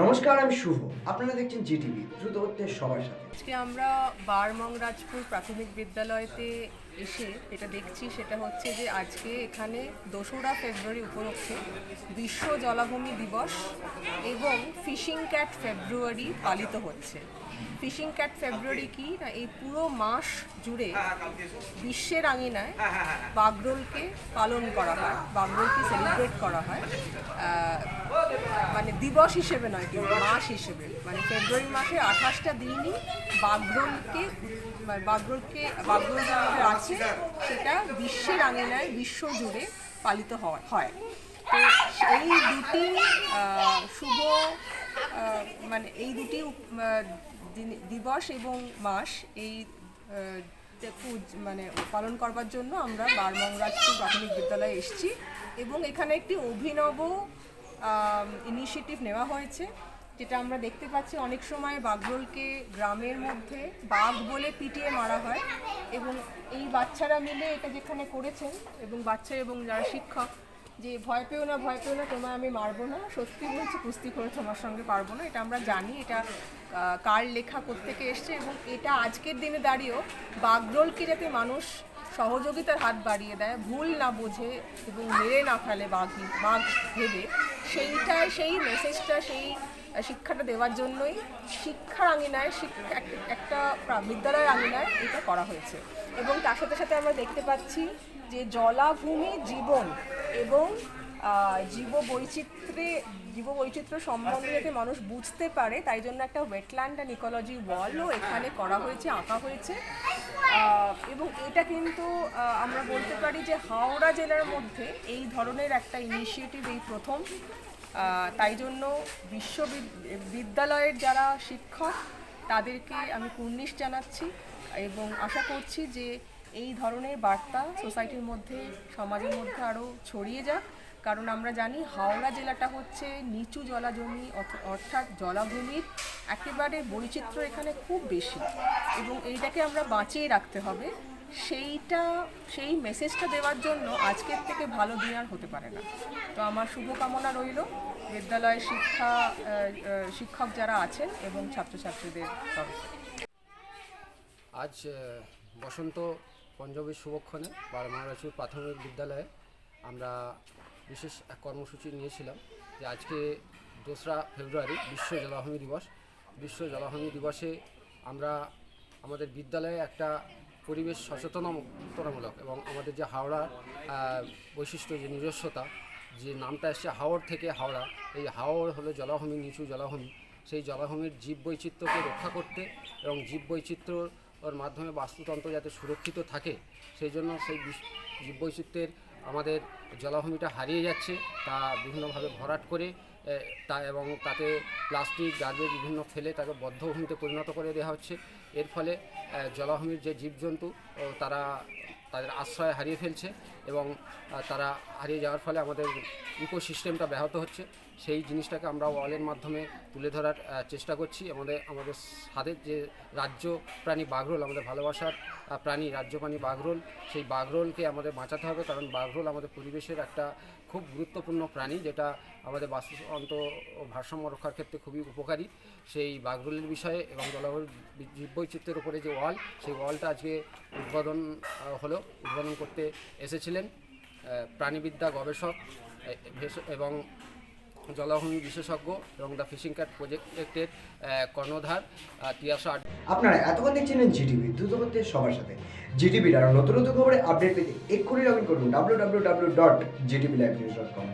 নমস্কার, আমি শুভ। আপনারা দেখছেন জিটিভি, দ্রুত হচ্ছে সবার সাথে। আজকে আমরা বারমং রাজপুর প্রাথমিক বিদ্যালয়তে এসে এটা দেখছি সেটা হচ্ছে যে আজকে এখানে দোসরা ফেব্রুয়ারি উপলক্ষে বিশ্ব জলাভূমি দিবস এবং ফিশিং ক্যাট ফেব্রুয়ারি পালিত হচ্ছে। ফিশিং ক্যাট ফেব্রুয়ারি কি? না এই পুরো মাস জুড়ে বিশ্বের আঙিনায় বাগরোলকে পালন করা হয় বাগরোলকে সেলিব্রেট করা হয়। মানে দিবস হিসেবে নয় কিন্তু মাস হিসেবে। মানে ফেব্রুয়ারি মাসে আঠাশটা দিনই বাগরোলকে মানে বাগরোলকে বাগরোল আমাদের আছে সেটা বিশ্বের আঙিনায় বিশ্ব জুড়ে পালিত হয় হয়। তো এই দুটি শুভ মানে এই দুটি দিবস এবং মাস এই মানে পালন করবার জন্য আমরা বারমংরাজপুর প্রাথমিক বিদ্যালয়ে এসেছি এবং এখানে একটি অভিনব ইনিশিয়েটিভ নেওয়া হয়েছে, যেটা আমরা দেখতে পাচ্ছি অনেক সময় বাঘরোলকে গ্রামের মধ্যে বাঘ বলে পিটিয়ে মারা হয় এবং এই বাচ্চারা মিলে এটা যেখানে করেছেন এবং বাচ্চা এবং যারা শিক্ষক যে ভয় পেও না, ভয় পেও না, তোমায় আমি মারবো না। সত্যি বলছি, কুস্তি করে তোমার সঙ্গে পারব না। এটা আমরা জানি, এটা কার লেখা কোত্থেকে এসছে এবং এটা আজকের দিনে দাঁড়িয়েও বাগরোলকে যাতে মানুষ সহযোগিতার হাত বাড়িয়ে দেয়, ভুল না বোঝে এবং মেরে না ফেলে বাঘ বাঘ ভেবে সেইটা সেই মেসেজটা সেই শিক্ষাটা দেওয়ার জন্যই শিক্ষার আঙিনায় একটা বিদ্যালয়ের আঙিনায় এটা করা হয়েছে। এবং তার সাথে সাথে আমরা দেখতে পাচ্ছি যে জলাভূমি জীবন এবং জীব বৈচিত্র্যে জীব বৈচিত্র্য সম্বন্ধে যাতে মানুষ বুঝতে পারে, তাই জন্য একটা ওয়েটল্যান্ড অ্যান্ড ইকোলজি ওয়ালও এখানে করা হয়েছে, আঁকা হয়েছে। এবং এটা কিন্তু আমরা বলতে পারি যে হাওড়া জেলার মধ্যে এই ধরনের একটা ইনিশিয়েটিভ এই প্রথম। তাই জন্য বিশ্ববিদ্যালয়ের যারা শিক্ষক, তাদেরকে আমি কুর্নিশ জানাচ্ছি এবং আশা করছি যে এই ধরনের বার্তা সোসাইটির মধ্যে, সমাজের মধ্যে আরও ছড়িয়ে যাক। কারণ আমরা জানি হাওড়া জেলাটা হচ্ছে নিচু জলাজমি অর্থ- অর্থাৎ জলাভূমির একেবারে বৈচিত্র্য এখানে খুব বেশি। এবং এইটাকে আমরা বাঁচিয়ে রাখতে হবে। সেইটা, সেই মেসেজটা দেওয়ার জন্য আজকের থেকে ভালো দিন আর হতে পারে না। তো আমার শুভকামনা রইল। বিদ্যালয়ের শিক্ষা শিক্ষক যারা আছেন এবং ছাত্রছাত্রীদের তরফে। আজ বসন্ত পঞ্চমীর শুভক্ষণে বারমারাচুর প্রাথমিক বিদ্যালয়ে আমরা বিশেষ এক কর্মসূচি নিয়েছিলাম যে আজকে দোসরা ফেব্রুয়ারি বিশ্ব জলাভূমি দিবস। বিশ্ব জলাভূমি দিবসে আমরা আমাদের বিদ্যালয়ে একটা পরিবেশ সচেতনতামূলক এবং আমাদের যে হাওড়া বৈশিষ্ট্য, যে নিজস্বতা, যে নামটা এসছে হাওড় থেকে হাওড়া, এই হাওড় হলো জলাভূমি, নিচু জলাভূমি। সেই জলাভূমির জীব বৈচিত্র্যকে রক্ষা করতে এবং জীব বৈচিত্র্যর মাধ্যমে বাস্তুতন্ত্র যাতে সুরক্ষিত থাকে সেই জন্য সেই জীববৈচিত্র্যের আমাদের জলাভূমিটা হারিয়ে যাচ্ছে, তা বিভিন্নভাবে ভরাট করে তা এবং তাতে প্লাস্টিক, গার্বেজ বিভিন্ন ফেলে তাকে বদ্ধভূমিতে পরিণত করে দেওয়া হচ্ছে। এর ফলে জলাভূমির যে জীবজন্তু তারা তাদের আশ্রয় হারিয়ে ফেলছে এবং তারা হারিয়ে যাওয়ার ফলে আমাদের ইকোসিস্টেমটা ব্যাহত হচ্ছে। সেই জিনিসটাকে আমরা ওয়ালের মাধ্যমে তুলে ধরার চেষ্টা করছি। আমাদের আমাদের স্বাদের যে রাজ্য প্রাণী বাঘরোল, আমাদের ভালোবাসার প্রাণী রাজ্য প্রাণী বাঘরোল, সেই বাঘরোলকে আমাদের বাঁচাতে হবে। কারণ বাঘরোল আমাদের পরিবেশের একটা খুব গুরুত্বপূর্ণ প্রাণী, যেটা আমাদের বাস্তুতন্ত্র ও ভারসাম্য রক্ষার ক্ষেত্রে খুবই উপকারী। সেই বাঘরোলের বিষয়ে এবং জলবায়ুর জীববৈচিত্র্যের উপরে যে ওয়াল, সেই ওয়ালটা আজকে উদ্বোধন হলো, উদ্বোধন করতে এসেছিলেন প্রাণীবিদ্যা গবেষক এবং জলাভূমি বিশেষজ্ঞ এবং দ্য ফিশিং কার্ড প্রজেক্টের কর্ণধার তিয়াশো আট আপনারা এতক্ষণ দেখছিলেন জিটিভি, দ্রুত সবার সাথে। জিটিভির আরও নতুন নতুন খবরে আপডেট পেতে এক্ষুনি লগ ইন করুন W W W dot Zee TV live news dot com